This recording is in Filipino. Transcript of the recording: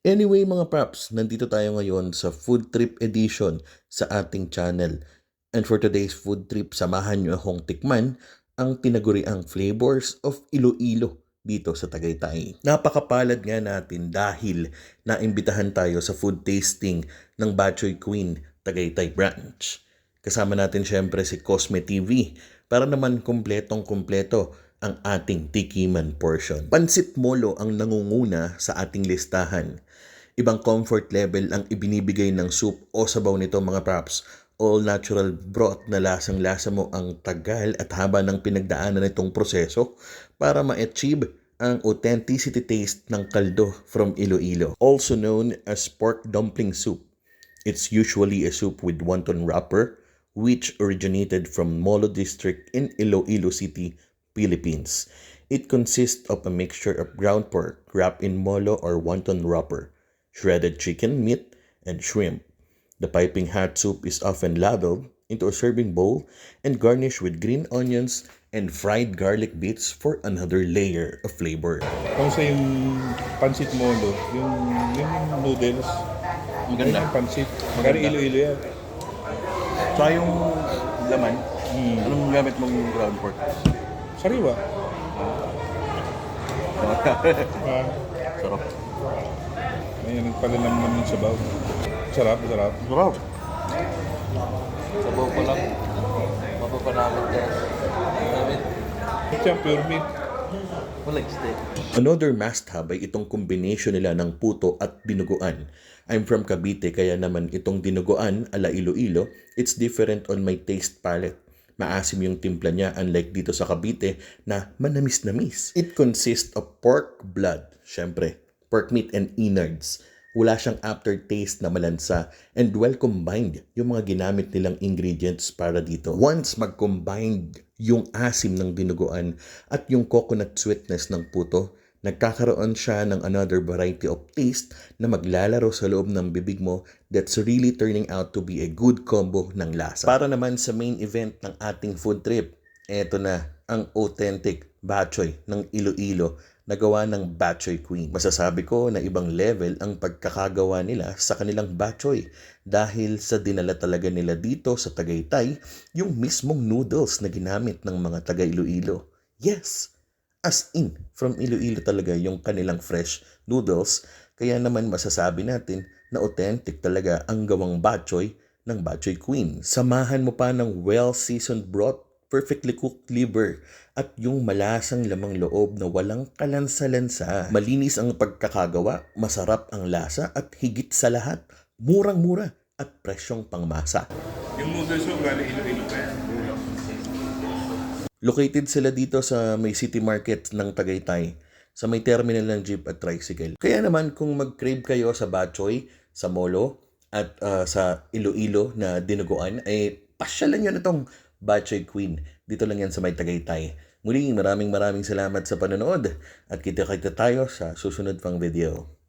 Anyway mga props, nandito tayo ngayon sa food trip edition sa ating channel. And for today's food trip, samahan nyo akong tikman ang tinaguriang flavors of Iloilo dito sa Tagaytay. Napakapalad nga natin dahil naimbitahan tayo sa food tasting ng Batchoy Queen Tagaytay branch. Kasama natin syempre si Cosme TV para naman kumpletong kumpleto ang ating tikiman portion. Pansit Molo ang nangunguna sa ating listahan. Ibang comfort level ang ibinibigay ng soup o sabaw nito mga props. All natural broth na lasang-lasa mo ang tagal at haba ng pinagdaanan nitong proseso para ma-achieve ang authenticity taste ng kaldo from Iloilo. Also known as pork dumpling soup. It's usually a soup with wonton wrapper, which originated from Molo District in Iloilo City, Philippines. It consists of a mixture of ground pork wrapped in molo or wonton wrapper, shredded chicken, meat, and shrimp. The piping hot soup is often ladled into a serving bowl and garnished with green onions and fried garlic bits for another layer of flavor. Kung sa yung pansit molo, yung, yung noodles, Ang ganda. yung pansit. Magkano ilo-ilo yan? Tsaka yung laman, Hmm. anong gamit mong ground pork? Sariwa. Ah, Sarap. ayun, pala naman yung sabaw. Sarap, sarap. Sarap. Sabaw ko lang. Mapapanamit ka. Namit. Ito yung pure meat. Another must-have ay itong combination nila ng puto at dinuguan. I'm from Cavite kaya naman itong dinuguan ala Iloilo, it's different on my taste palette. Maasim yung timpla niya unlike dito sa Cavite na manamis-namis. It consists of pork blood, syempre, pork meat and innards. Wala siyang aftertaste na malansa and well combined yung mga ginamit nilang ingredients para dito. Once mag-combined yung asim ng dinuguan at yung coconut sweetness ng puto, nagkakaroon siya ng another variety of taste na maglalaro sa loob ng bibig mo that's really turning out to be a good combo ng lasa. Para naman sa main event ng ating food trip, eto na ang authentic batchoy ng Iloilo na gawa ng Batchoy Queen. Masasabi ko na ibang level ang pagkakagawa nila sa kanilang batchoy dahil sa dinala talaga nila dito sa Tagaytay yung mismong noodles na ginamit ng mga taga Iloilo. Yes, as in, from Iloilo talaga yung kanilang fresh noodles. Kaya naman masasabi natin na authentic talaga ang gawang batchoy ng Batchoy Queen. Samahan mo pa ng well-seasoned broth, perfectly cooked liver, at yung malasang lamang loob na walang kalansa-lansa. Malinis ang pagkakagawa, masarap ang lasa, at higit sa lahat, murang-mura at presyong pangmasa. Yung noodles yung galing ilo-ilo pa yan. Located sila dito sa may city market ng Tagaytay, sa may terminal ng jeep at tricycle. Kaya naman kung mag-crave kayo sa Batchoy, sa Molo, at ah, sa Iloilo na dinuguan, ay pasyalan nyo na tong Batchoy Queen. Dito lang yan sa may Tagaytay. Muli, maraming maraming salamat sa panonood at kita-kita tayo sa susunod pang video.